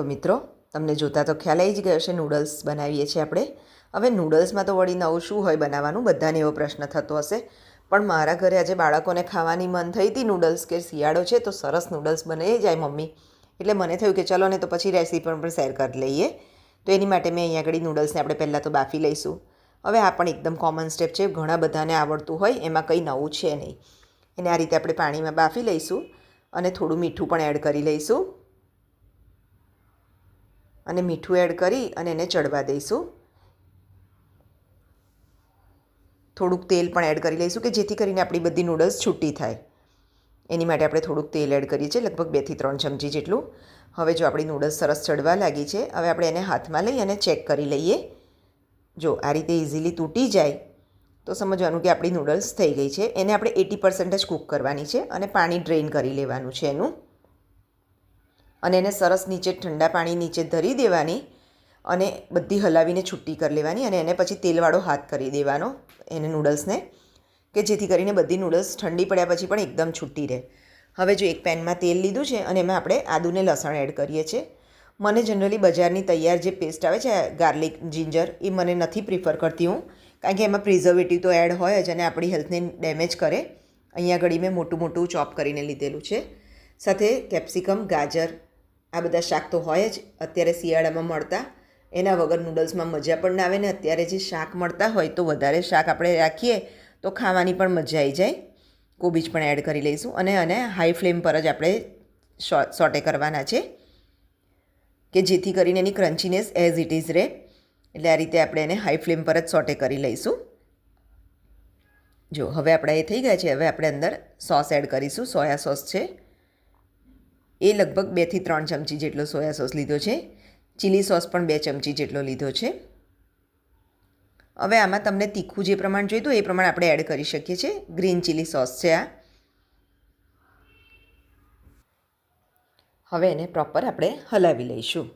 તો મિત્રો, તમને જોતાં તો ખ્યાલ આવી જ ગયો છે નૂડલ્સ બનાવીએ છીએ આપણે. હવે નૂડલ્સમાં તો વળી નવું શું હોય બનાવવાનું, બધાને એવો પ્રશ્ન થતો હશે. પણ મારા ઘરે આજે બાળકોને ખાવાની મન થઈ હતી નૂડલ્સ કે શિયાળો છે, તો સરસ નૂડલ્સ બનાવી જાય મમ્મી. એટલે મને થયું કે ચલો ને તો પછી રેસીપી પણ શેર કરી લઈએ. તો એની માટે મેં અહીંયા આગળ નૂડલ્સને આપણે પહેલાં તો બાફી લઈશું. હવે આ પણ એકદમ કોમન સ્ટેપ છે, ઘણા બધાને આવડતું હોય, એમાં કંઈ નવું છે નહીં. એને આ રીતે આપણે પાણીમાં બાફી લઈશું અને થોડું મીઠું પણ એડ કરી લઈશું. અને મીઠું એડ કરી અને એને ચડવા દઈશું. થોડુંક તેલ પણ એડ કરી લઈશું કે જેથી કરીને આપણી બધી નૂડલ્સ છૂટી થાય. એની માટે આપણે થોડુંક તેલ એડ કરીએ છીએ, લગભગ બેથી ત્રણ ચમચી જેટલું. હવે જો આપણી નૂડલ્સ સરસ ચડવા લાગી છે, હવે આપણે એને હાથમાં લઈ અને ચેક કરી લઈએ. જો આ રીતે ઇઝીલી તૂટી જાય, તો સમજવાનું કે આપણી નૂડલ્સ થઈ ગઈ છે. એને આપણે એટી પર્સન્ટ જ કૂક કરવાની છે અને પાણી ડ્રેઇન કરી લેવાનું છે એનું. અને એને સરસ નીચે ઠંડા પાણી નીચે ધરી દેવાની અને બધી હલાવીને છૂટી કરી લેવાની અને એને પછી તેલવાળો હાથ કરી દેવાનો એને નૂડલ્સને કે જેથી કરીને બધી નૂડલ્સ ઠંડી પડ્યા પછી પણ એકદમ છૂટી રહે. હવે જો એક પેનમાં તેલ લીધું છે અને એમાં આપણે આદુને લસણ એડ કરીએ છીએ. મને જનરલી બજારની તૈયાર જે પેસ્ટ આવે છે ગાર્લિક જિંજર એ મને નથી પ્રિફર કરતી હું, કારણ કે એમાં પ્રિઝર્વેટિવ તો એડ હોય જ અને આપણી હેલ્થને ડેમેજ કરે. અહીંયા ઘડી મેં મોટું મોટું ચોપ કરીને લીધેલું છે. સાથે કેપ્સિકમ ગાજર આ બધા શાક તો હોય જ, અત્યારે શિયાળામાં મળતા. એના વગર નૂડલ્સમાં મજા પણ ના આવે ને, અત્યારે જે શાક મળતા હોય તો વધારે શાક આપણે રાખીએ તો ખાવાની પણ મજા આવી જાય. કોબીજ પણ એડ કરી લઈશું અને અને હાઈ ફ્લેમ પર જ આપણે સોટે કરવાના છે. કે જેથી કરીને એની ક્રન્ચીનેસ એઝ ઇટ ઇઝ રહે. એટલે આ રીતે આપણે એને હાઈ ફ્લેમ પર જ સોટે કરી લઈશું. જો, હવે આપણા એ થઈ ગયા છે, હવે આપણે અંદર સોસ એડ કરીશું. સોયા સોસ છે. એ લગભગ બેથી ત્રણ ચમચી જેટલો સોયા સોસ લીધો છે. ચીલી સોસ પણ બે ચમચી જેટલો લીધો છે. હવે આમાં તમને તીખું જે પ્રમાણ જોઈતું એ પ્રમાણે આપણે એડ કરી શકીએ છીએ. ગ્રીન ચીલી સોસ છે આ. હવે એને પ્રોપર આપણે હલાવી લઈશું.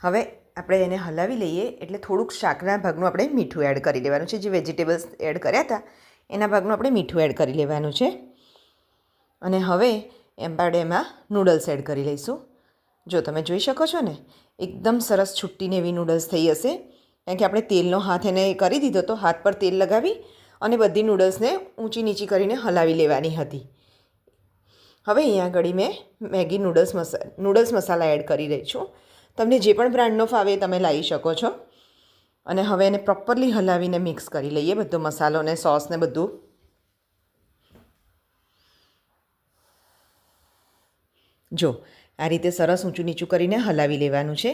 હવે આપણે એને હલાવી લઈએ એટલે થોડુંક શાકના ભાગનું આપણે મીઠું એડ કરી લેવાનું છે. જે વેજીટેબલ્સ એડ કર્યા હતા, એના ભાગનું આપણે મીઠું એડ કરી લેવાનું છે. અને હવે એમ એમાં નૂડલ્સ એડ કરી લઈશું. જો તમે જોઈ શકો છો ને, એકદમ સરસ છુટ્ટીને એવી નૂડલ્સ થઈ હશે. કારણ કે આપણે તેલનો હાથ એને કરી દીધો તો હાથ પર તેલ લગાવી અને બધી નૂડલ્સને ઊંચી નીચી કરીને હલાવી લેવાની હતી. હવે અહીંયા આગળ મેં મેગી નૂડલ્સ મસા નૂડલ્સ મસાલા એડ કરી રહી છું. તમને જે પણ બ્રાન્ડનો ફાવે તમે લાવી શકો છો. અને હવે એને પ્રોપરલી હલાવીને મિક્સ કરી લઈએ બધો મસાલો ને સોસ બધું. જો, આ રીતે સરસ ઊંચું નીચું કરીને હલાવી લેવાનું છે.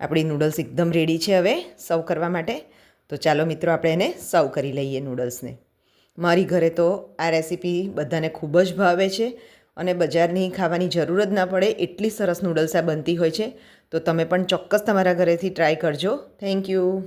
આપણી નૂડલ્સ એકદમ રેડી છે હવે સર્વ કરવા માટે. તો ચાલો મિત્રો, આપણે એને સર્વ કરી લઈએ નૂડલ્સને મારી ઘરે તો આ રેસીપી બધાને ખૂબ જ ભાવે છે અને બજારની ખાવાની જરૂર જ ના પડે એટલી સરસ નૂડલ્સ આ બનતી હોય છે. તો તમે પણ ચોક્કસ તમારા ઘરેથી ટ્રાય કરજો. Thank you